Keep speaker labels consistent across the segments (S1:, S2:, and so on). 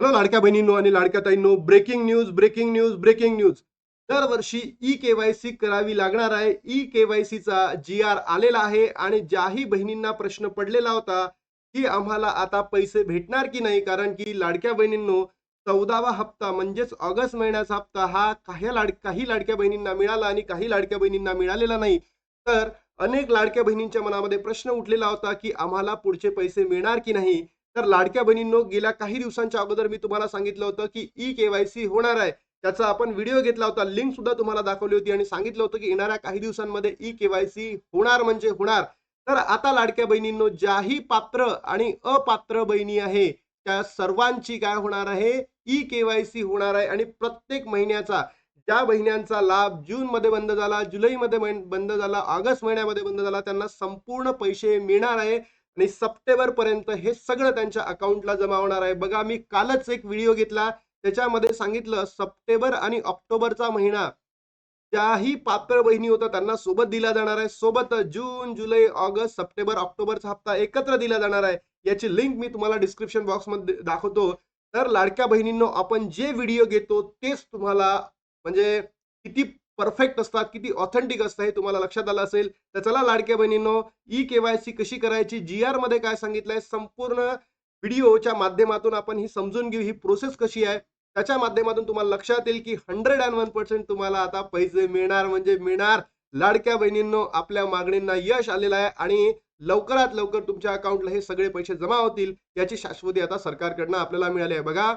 S1: Hello लाडक्या बहिणींनो आणि लाडक्या ताईंनो breaking news breaking news breaking news दरवर्षी ई केवायसी करावी लागणार आहे. ई केवायसीचा जी आर आलेला आहे आणि ज्याही बहिणींना प्रश्न पडलेला होता की आम्हाला आता पैसे भेटणार की नाही? कारण की लाडक्या बहिणींनो चौदावा हप्ता म्हणजेच ऑगस्ट महिन्याचा हप्ता हा काही लाड काही लाडक्या बहिणींना मिळाला आणि काही लाडक्या बहिणींना मिळालेला नाही. तर अनेक लाडक्या बहिणींच्या मनामध्ये प्रश्न उठलेला होता की आम्हाला पुढचे पैसे मिळणार की नाही? तर लाडक्या बहिणींनो गेल्या काही दिवसांच्या अगोदर मी तुम्हाला सांगितलं होतं की ई केवायसी होणार आहे. त्याचा आपण व्हिडिओ घेतला होता लिंक सुद्धा तुम्हाला दाखवली होती आणि सांगितलं होतं की येणाऱ्या काही दिवसांमध्ये ई केवायसी होणार म्हणजे होणार. तर आता लाडक्या बहिणींनो ज्याही पात्र आणि अपात्र बहिणी आहे त्या सर्वांची काय होणार आहे? ई केवायसी होणार आहे आणि प्रत्येक महिन्याचा ज्या महिन्यांचा लाभ जून मध्ये बंद झाला जुलैमध्ये बंद झाला ऑगस्ट महिन्यामध्ये बंद झाला त्यांना संपूर्ण पैसे मिळणार आहे. आणि सप्टेंबर पर्यंत हे सगळं त्यांच्या अकाउंटला जमा होणार आहे. बघा मी कालच एक व्हिडिओ घेतला. त्याच्यामध्ये सांगितलं सप्टेंबर आणि ऑक्टोबरचा महिना ज्याही पात्र बहिणी होत्या त्यांना सोबत दिला जाणार आहे. सोबत जून जुलै ऑगस्ट सप्टेंबर ऑक्टोबरचा हप्ता एकत्र दिला जाणार आहे. याची लिंक मी तुम्हाला डिस्क्रिप्शन बॉक्समध्ये दाखवतो. तर लाडक्या बहिणींनो आपण जे व्हिडिओ घेतो तेच तुम्हाला म्हणजे किती परफेक्ट असतात किती ऑथेंटिक असतं हे तुम्हाला लक्षात आलं असेल. तर चला लाडक्या बहिणींनो ई केवायसी कशी करायची जी आरमध्ये काय सांगितलंय संपूर्ण व्हिडिओच्या माध्यमातून आपण ही समजून घेऊ ही प्रोसेस कशी आहे. त्याच्या माध्यमातून तुम्हाला लक्षात येईल की हंड्रेड अँड वन पर्सेंट तुम्हाला आता पैसे मिळणार म्हणजे मिळणार. लाडक्या बहिणींनो आपल्या मागणींना यश आलेलं आहे आणि लवकरात लवकर तुमच्या अकाउंटला हे सगळे पैसे जमा होतील याची शाश्वती आता सरकारकडनं आपल्याला मिळाली आहे. बघा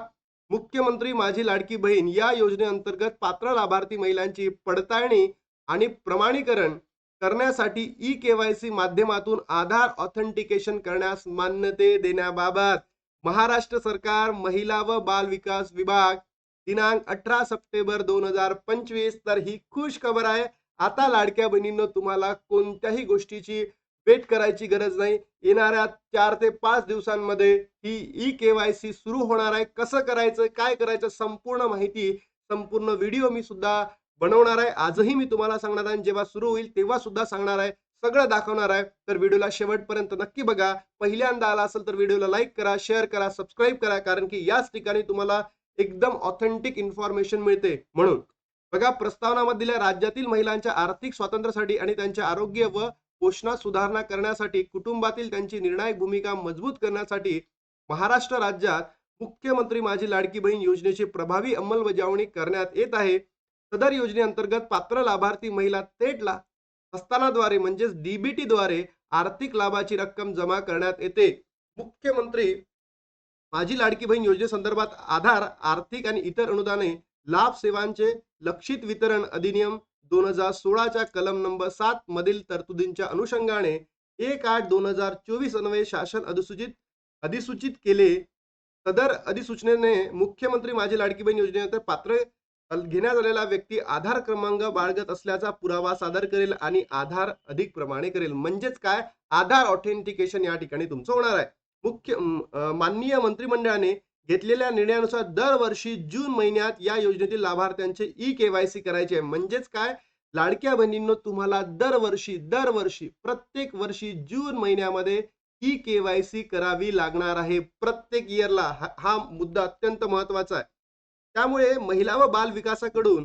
S1: मुख्यमंत्री माझी लाडकी बहीण या योजनेअंतर्गत पात्र लाभार्थी महिलांची पडताळणी आणि प्रमाणीकरण करण्यासाठी ई केवायसी माध्यमातून आधार ऑथेंटिकेशन करण्यास मान्यते देण्याबाबत महाराष्ट्र सरकार महिला व बाल विकास विभाग दिनांक अठरा सप्टेंबर दोन हजार पंचवीस तर ही खुश खबर आहे. आता लाडक्या बहिणींना तुम्हाला कोणत्याही गोष्टीची वेट करायची गरज नाही. येणाऱ्या चार ते पाच दिवसांमध्ये ही ई केवायसी सुरू होणार आहे. कसं करायचं काय करायचं संपूर्ण माहिती संपूर्ण व्हिडिओ मी सुद्धा बनवणार आहे. आजही मी तुम्हाला सांगणार आहे जेव्हा सुरू होईल तेव्हा सुद्धा सांगणार आहे. सगळं दाखवणार आहे. तर व्हिडिओला शेवटपर्यंत नक्की बघा. पहिल्यांदा आला असेल तर व्हिडिओला लाईक करा शेअर करा सबस्क्राईब करा कारण की याच ठिकाणी तुम्हाला एकदम ऑथेंटिक इन्फॉर्मेशन मिळते. म्हणून बघा प्रस्तावनामध्ये दिल्या राज्यातील महिलांच्या आर्थिक स्वातंत्र्यासाठी आणि त्यांचे आरोग्य व पोषणात सुधारणा करण्यासाठी कुटुंबातील त्यांची निर्णायक भूमिका मजबूत करण्यासाठी महाराष्ट्र राज्यात मुख्यमंत्री माझी लाडकी बहीण योजनेची प्रभावी अंमलबजावणी करण्यात येत आहे. सदर योजनेअंतर्गत पात्र लाभार्थी महिला थेट ला हस्तानाद्वारे म्हणजेच डीबीटी द्वारे आर्थिक लाभाची रक्कम जमा करण्यात येते. मुख्यमंत्री माझी लाडकी बहीण योजनेसंदर्भात आधार आर्थिक आणि इतर अनुदाने लाभ सेवांचे लक्षित वितरण अधिनियम दोन हजार सोळाच्या कलम नंबर सात मधील तरतुदींच्या अनुषंगाने एक आठ दोन हजार चोवीस अन्वये शासन अधिसूचित अधिसूचित केले. सदर अधिसूचनेने मुख्यमंत्री माझी लाडकी बहीण योजनेनंतर पात्र घेण्यात आलेला व्यक्ती आधार क्रमांक बाळगत असल्याचा पुरावा सादर करेल आणि आधार अधिक प्रमाणे करेल. म्हणजेच काय? आधार ऑथेंटिकेशन या ठिकाणी तुमचं होणार आहे. मुख्य माननीय मंत्रिमंडळाने घेतलेल्या निर्णयानुसार दरवर्षी जून महिन्यात या योजनेतील लाभार्थ्यांचे ई केवायसी करायचे आहे. म्हणजेच काय? लाडक्या बहिणींनो तुम्हाला दरवर्षी दरवर्षी प्रत्येक वर्षी जून महिन्यामध्ये ई केवायसी करावी लागणार आहे प्रत्येक इयरला. हा मुद्दा अत्यंत महत्त्वाचा आहे. त्यामुळे महिला व बाल विकासाकडून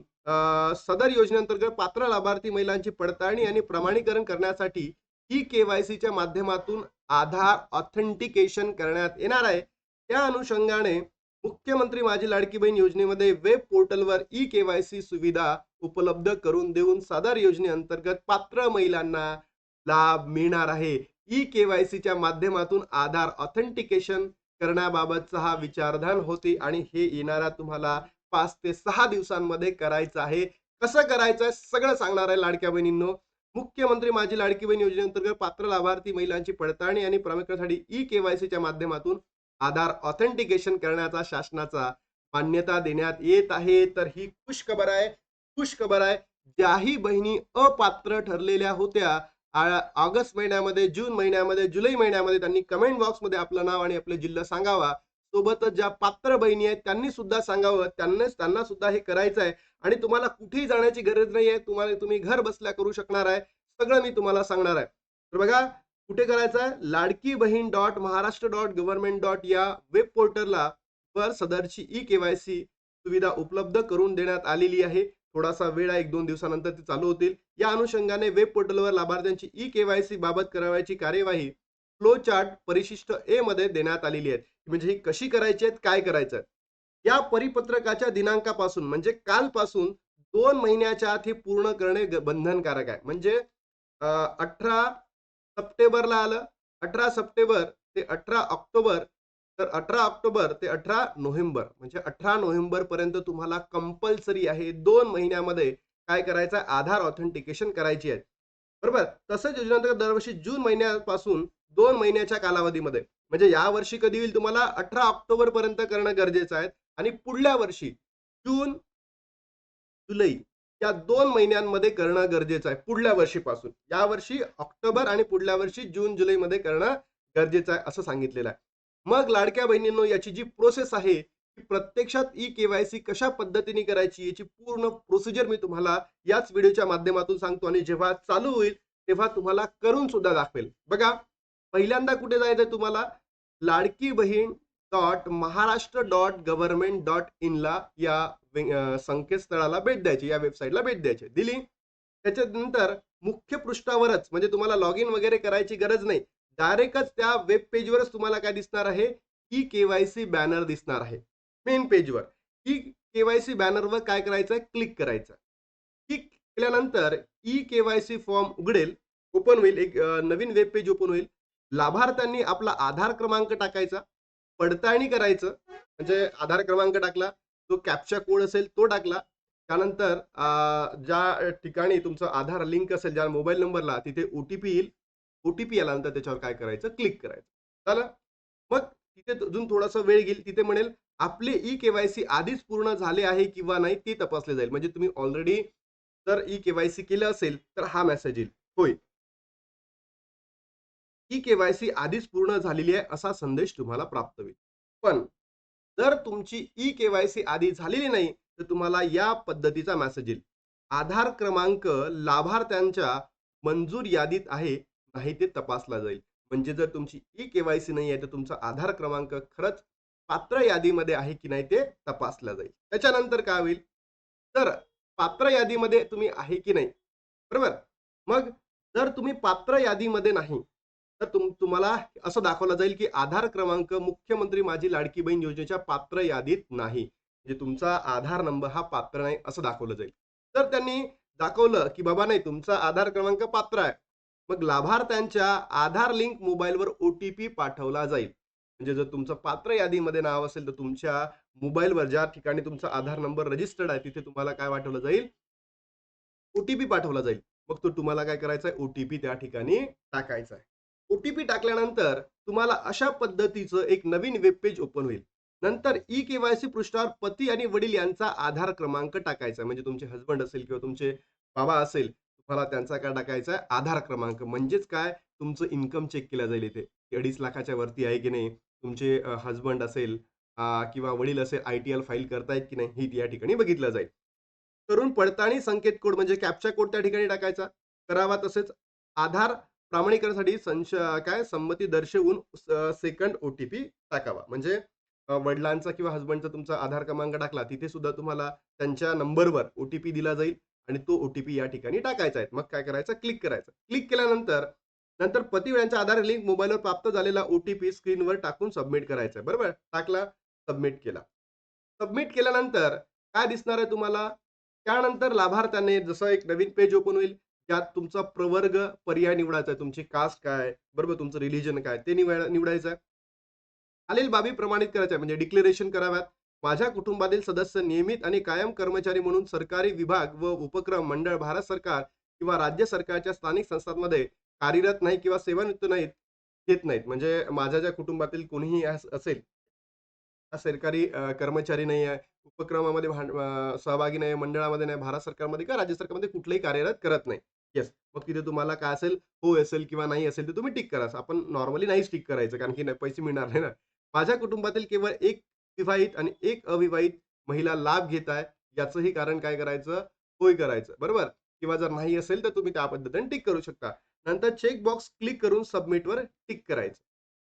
S1: सदर योजनेअंतर्गत पात्र लाभार्थी महिलांची पडताळणी आणि प्रमाणीकरण करण्यासाठी ई केवायसीच्या माध्यमातून आधार ऑथेंटिकेशन करण्यात येणार आहे. त्या अनुषंगाने मुख्यमंत्री माझी लाडकी बहीण योजनेमध्ये वेब पोर्टलवर ई केवायसी सुविधा उपलब्ध करून देऊन सदर योजनेअंतर्गत पात्र महिलांना लाभ मिळणार आहे. ई केवायसीच्या माध्यमातून आधार ऑथेंटिकेशन करण्याबाबतचा हा विचारधान होती आणि हे येणारा तुम्हाला पाच ते सहा दिवसांमध्ये करायचं आहे. कसं करायचं आहे सगळं सांगणार आहे लाडक्या बहिणींनो. मुख्यमंत्री माझी लाडकी बहीण योजनेअंतर्गत पात्र लाभार्थी महिलांची पडताळणी आणि प्रमुखासाठी ई केवायसीच्या माध्यमातून आधार ऑथेंटिकेशन करण्याचा शासनाचा मान्यता देण्यात येत आहे. तर ही खुशखबर आहे. खुशखबर आहे. ज्याही बहिणी अपात्र ठरलेल्या होत्या ऑगस्ट महिन्यामध्ये जून महिन्यामध्ये जुलै महिन्यामध्ये त्यांनी कमेंट बॉक्समध्ये आपलं नाव आणि आपलं जिल्हा सांगावा. सोबतच ज्या पात्र बहिणी आहेत त्यांनी सुद्धा सांगावं. त्यांना त्यांना सुद्धा हे करायचं आहे. आणि तुम्हाला कुठेही जाण्याची गरज नाही आहे तुम्हाला तुम्ही घर बसल्या करू शकणार आहे. सगळं मी तुम्हाला सांगणार आहे. तर बघा कुठे करायचं आहे? Ladki Bahin dot Maharashtra dot government dot या वेब पोर्टलला वर सदरची ई केवायसी सुविधा उपलब्ध करून देण्यात आलेली आहे. थोडासा वेळ आहे एक दोन दिवसानंतर ते चालू होतील. या अनुषंगाने वेब पोर्टलवर लाभार्थ्यांची ई केवायसी बाबत करावयाची कार्यवाही फ्लो चार्ट परिशिष्ट ए मध्ये देण्यात आलेली आहे. म्हणजे ही कशी करायची आहेत? काय करायचं या परिपत्रकाच्या दिनांकापासून म्हणजे कालपासून दोन महिन्याच्या आत हे पूर्ण करणे ग- बंधनकारक आहे. म्हणजे अठरा सप्टेंबरला आलं. अठरा सप्टेंबर ते अठरा ऑक्टोबर. तर अठरा ऑक्टोबर ते अठरा नोव्हेंबर. म्हणजे अठरा नोव्हेंबर पर्यंत तुम्हाला कंपल्सरी आहे दोन महिन्यामध्ये काय करायचं आधार ऑथेंटिकेशन करायची आहे. बरोबर? तसंच योजनेअंतर्गत दरवर्षी जून महिन्यापासून दोन महिन्याच्या कालावधीमध्ये. म्हणजे या वर्षी कधी येईल तुम्हाला? अठरा ऑक्टोबर पर्यंत करणं गरजेचं आहे. आणि पुढल्या वर्षी जून जुलै त्या दोन महिन्यांमध्ये करणं गरजेचं आहे पुढल्या वर्षीपासून. या वर्षी ऑक्टोबर आणि पुढल्या वर्षी जून जुलैमध्ये करणं गरजेचं आहे असं सांगितलेलं आहे. मग लाडक्या बहिणींनो याची जी प्रोसेस आहे ती प्रत्यक्षात ई केवायसी कशा पद्धतीने करायची याची पूर्ण प्रोसिजर मी तुम्हाला याच व्हिडिओच्या माध्यमातून सांगतो आणि जेव्हा चालू होईल तेव्हा तुम्हाला करून सुद्धा दाखवेल. बघा पहिल्यांदा कुठे जायचंय तुम्हाला? Ladki Bahin dot Maharashtra dot government dot इनला या संकेतस्थळाला भेट द्यायची या वेबसाईटला भेट द्यायची. दिली. त्याच्यानंतर मुख्य पृष्ठावरच म्हणजे तुम्हाला लॉग इन वगैरे करायची गरज नाही. डायरेक्टच त्या वेब पेजवरच तुम्हाला काय दिसणार आहे? ई केवायसी बॅनर दिसणार आहे. मेन पेजवर. ई केवायसी बॅनरवर काय करायचं? क्लिक करायचं. क्लिक केल्यानंतर ई केवायसी फॉर्म उघडेल. ओपन होईल. एक नवीन वेब पेज ओपन होईल. लाभार्थ्यांनी आपला आधार क्रमांक टाकायचा. पडताळणी करायचं. म्हणजे आधार क्रमांक टाकला जो कॅप्चा कोड असेल तो टाकला. त्यानंतर ज्या ठिकाणी तुमचं आधार लिंक असेल ज्या मोबाईल नंबरला तिथे ओ टी पी येईल. ओ टी पी आल्यानंतर त्याच्यावर काय करायचं? क्लिक करायचं. झालं मग तिथे अजून थोडासा वेळ घेईल. तिथे म्हणेल आपले ई केवायसी आधीच पूर्ण झाले आहे किंवा नाही ते तपासले जाईल. म्हणजे तुम्ही ऑलरेडी जर ई केवायसी केलं असेल तर हा मेसेज येईल. होय. ई केवायसी आधीच पूर्ण झालेली आहे असा संदेश तुम्हाला प्राप्त होईल. पण जर तुमची ई केवायसी आधी झालेली नाही तर तुम्हाला या पद्धतीचा मेसेज येईल. आधार क्रमांक लाभार्थ्यांच्या मंजूर यादीत आहे नाही ते तपासला जाईल. म्हणजे जर तुमची ई केवायसी नाही आहे तर तुमचा आधार क्रमांक खरंच पात्र यादीमध्ये आहे की नाही ते तपासला जाईल. त्याच्यानंतर काय होईल? तर पात्र यादीमध्ये तुम्ही आहे की नाही? बरोबर? मग जर तुम्ही पात्र यादीमध्ये नाही तर तुम तुम्हाला असं दाखवलं जाईल की आधार क्रमांक मुख्यमंत्री माझी लाडकी बहीण योजनेच्या पात्र यादीत नाही. म्हणजे तुमचा आधार नंबर हा पात्र नाही असं दाखवलं जाईल. तर त्यांनी दाखवलं की बाबा नाही तुमचा आधार क्रमांक पात्र आहे. मग लाभार्थ्यांच्या आधार लिंक मोबाईलवर ओ टी पी पाठवला जाईल. म्हणजे जर तुमचं पात्र यादीमध्ये नाव असेल तर तुमच्या मोबाईलवर ज्या ठिकाणी तुमचा आधार नंबर रजिस्टर्ड आहे तिथे तुम्हाला काय पाठवलं जाईल? ओटीपी पाठवला जाईल. मग तो तुम्हाला काय करायचा आहे? ओटीपी त्या ठिकाणी टाकायचा आहे. ओटीपी टाकल्यानंतर तुम्हाला अशा पद्धतीचं एक नवीन वेब पेज ओपन होईल. नंतर ई केवायसी पृष्ठावर पती आणि वडील यांचा आधार क्रमांक टाकायचा म्हणजे तुमचे हजबंड असेल किंवा तुमचे बाबा असेल तुम्हाला त्यांचा काय टाकायचा आहे? आधार क्रमांक. म्हणजेच काय? तुमचं इन्कम चेक केलं जाईल इथे. अडीच लाखाच्या वरती आहे की नाही? तुमचे हजबंड असेल किंवा वडील असेल आय टी एल फाईल करतायत की नाही? ही या ठिकाणी बघितलं जाईल. करून पडताळणी संकेत कोड म्हणजे कॅप्चा कोड त्या ठिकाणी टाकायचा. करावा तसेच आधार प्रामाणिकरणासाठी संश काय संमती दर्शवून सेकंड ओ टी पी टाकावा. म्हणजे वडिलांचा किंवा हजबंडचा तुमचा आधार क्रमांक टाकला तिथे सुद्धा तुम्हाला त्यांच्या नंबरवर ओ टी पी दिला जाईल आणि तो ओ टी पी या ठिकाणी टाकायचा आहे. मग काय करायचं? क्लिक करायचं. क्लिक केल्यानंतर नंतर पतिवळ्यांच्या आधार लिंक मोबाईलवर प्राप्त झालेला ओ टी पी स्क्रीनवर टाकून सबमिट करायचा आहे. बरोबर? टाकला सबमिट केला. सबमिट केल्यानंतर काय दिसणार आहे तुम्हाला? त्यानंतर लाभार्थ्याने जसं एक नवीन पेज ओपन होईल त्यात तुमचा प्रवर्ग पर्याय निवडायचा आहे. तुमची कास्ट काय बरोबर तुमचं रिलिजन काय ते निवड निवडायचं आहे. खालील बाबी प्रमाणित करायच्या म्हणजे डिक्लेरेशन कराव्यात. माझ्या कुटुंबातील सदस्य नियमित आणि कायम कर्मचारी म्हणून सरकारी विभाग व उपक्रम मंडळ भारत सरकार किंवा राज्य सरकारच्या स्थानिक संस्थांमध्ये कार्यरत नाही किंवा सेवानिवृत्त नाहीत घेत नाहीत. म्हणजे माझ्या ज्या कुटुंबातील कोणीही असेल सरकारी कर्मचारी नाही आहे उपक्रमामध्ये भांड- सहभागी नाही मंडळामध्ये नाही भारत सरकारमध्ये किंवा राज्य सरकारमध्ये कुठलंही कार्यरत करत नाही. येस मग तिथे तुम्हाला काय असेल? हो असेल किंवा नाही असेल तर तुम्ही टिक करा. आपण नॉर्मली नाहीच टिक करायचं कारण की नाही पैसे मिळणार नाही ना. माझ्या कुटुंबातील केवळ एक विवाहित आणि एक अविवाहित महिला लाभ घेत आहे. याचंही कारण काय करायचं? होय करायचं. बरोबर? किंवा जर नाही असेल तर तुम्ही त्या पद्धतीने टिक करू शकता. नंतर चेक बॉक्स क्लिक करून सबमिटवर टिक करायचं.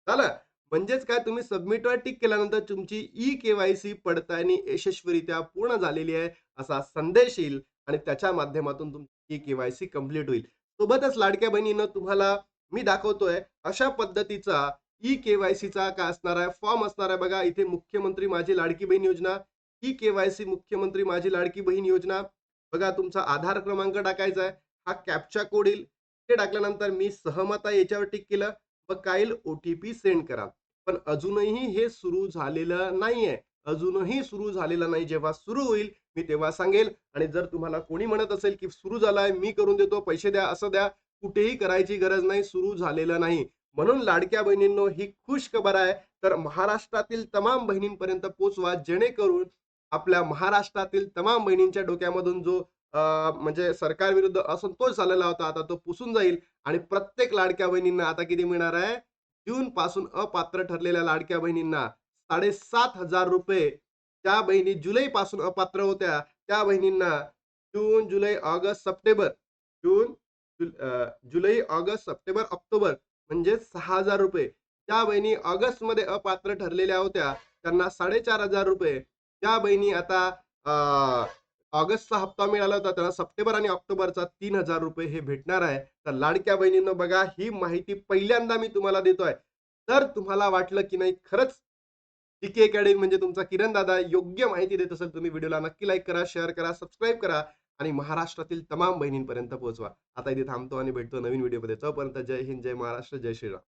S1: झालं? म्हणजेच काय तुम्ही सबमिटवर टिक केल्यानंतर तुमची ई केवायसी पडताळणी यशस्वीरित्या पूर्ण झालेली आहे असा संदेश येईल आणि त्याच्या माध्यमातून तुमची ई केवायसी कंप्लीट होईल. सोबतच लाडक्या बहिणीनं तुम्हाला मी दाखवतोय अशा पद्धतीचा ई केवायसीचा काय असणार आहे? फॉर्म असणार आहे बघा. इथे मुख्यमंत्री माझी लाडकी बहीण योजना ई केवायसी मुख्यमंत्री माझी लाडकी बहीण योजना. बघा तुमचा आधार क्रमांक टाकायचा आहे. हा कॅपचा कोड येईल. ते टाकल्यानंतर मी सहमत आहे याच्यावर टिक केलं. मग काय येईल? ओटीपी सेंड करा. पण अजूनही हे सुरू झालेलं नाहीये. अजूनही सुरू झालेलं नाही. जेव्हा सुरू होईल मी तेव्हा सांगेल. आणि जर तुम्हाला कोणी म्हणत असेल की सुरू झालाय मी करून देतो पैसे द्या असं द्या कुठेही करायची गरज नाही सुरू झालेलं नाही. म्हणून लाडक्या बहिणींनो ही खुश खबर आहे. तर महाराष्ट्रातील तमाम बहिणींपर्यंत पोचवा जेणेकरून आपल्या महाराष्ट्रातील तमाम बहिणींच्या डोक्यामधून जो म्हणजे सरकार विरुद्ध असंतोष झालेला होता आता तो पुसून जाईल. आणि प्रत्येक लाडक्या बहिणींना आता किती मिळणार आहे? जून पासून अपात्र ठरलेल्या लाडक्या बहिणींना साडेसात हजार रुपये. त्या बहिणी जुलै पासून अपात्र होत्या. त्या बहिणींना जून जुलै ऑगस्ट सप्टेंबर. जून अं, जुलै ऑगस्ट सप्टेंबर ऑक्टोबर म्हणजे सहा हजार रुपये. ज्या बहिणी ऑगस्टमध्ये अपात्र ठरलेल्या होत्या. त्यांना साडेचार हजार रुपये. ज्या बहिणी आता ऑगस्टचा हप्ता मिळाला होता त्याला सप्टेंबर आणि ऑक्टोबरचा तीन हजार रुपये हे भेटणार आहे. तर लाडक्या बहिणींनो बघा ही माहिती पहिल्यांदा मी तुम्हाला देतोय. तर तुम्हाला वाटलं की नाही खरंच जीके अकॅडमी म्हणजे तुमचा किरण दादा योग्य माहिती देत असेल तुम्ही व्हिडिओला नक्की लाईक करा शेअर करा सबस्क्राईब करा आणि महाराष्ट्रातील तमाम बहिणींपर्यंत पोहोचवा. आता इथे थांबतो आणि भेटतो नवीन व्हिडिओमध्ये. तोपर्यंत जय हिंद जय महाराष्ट्र जय श्रीराम.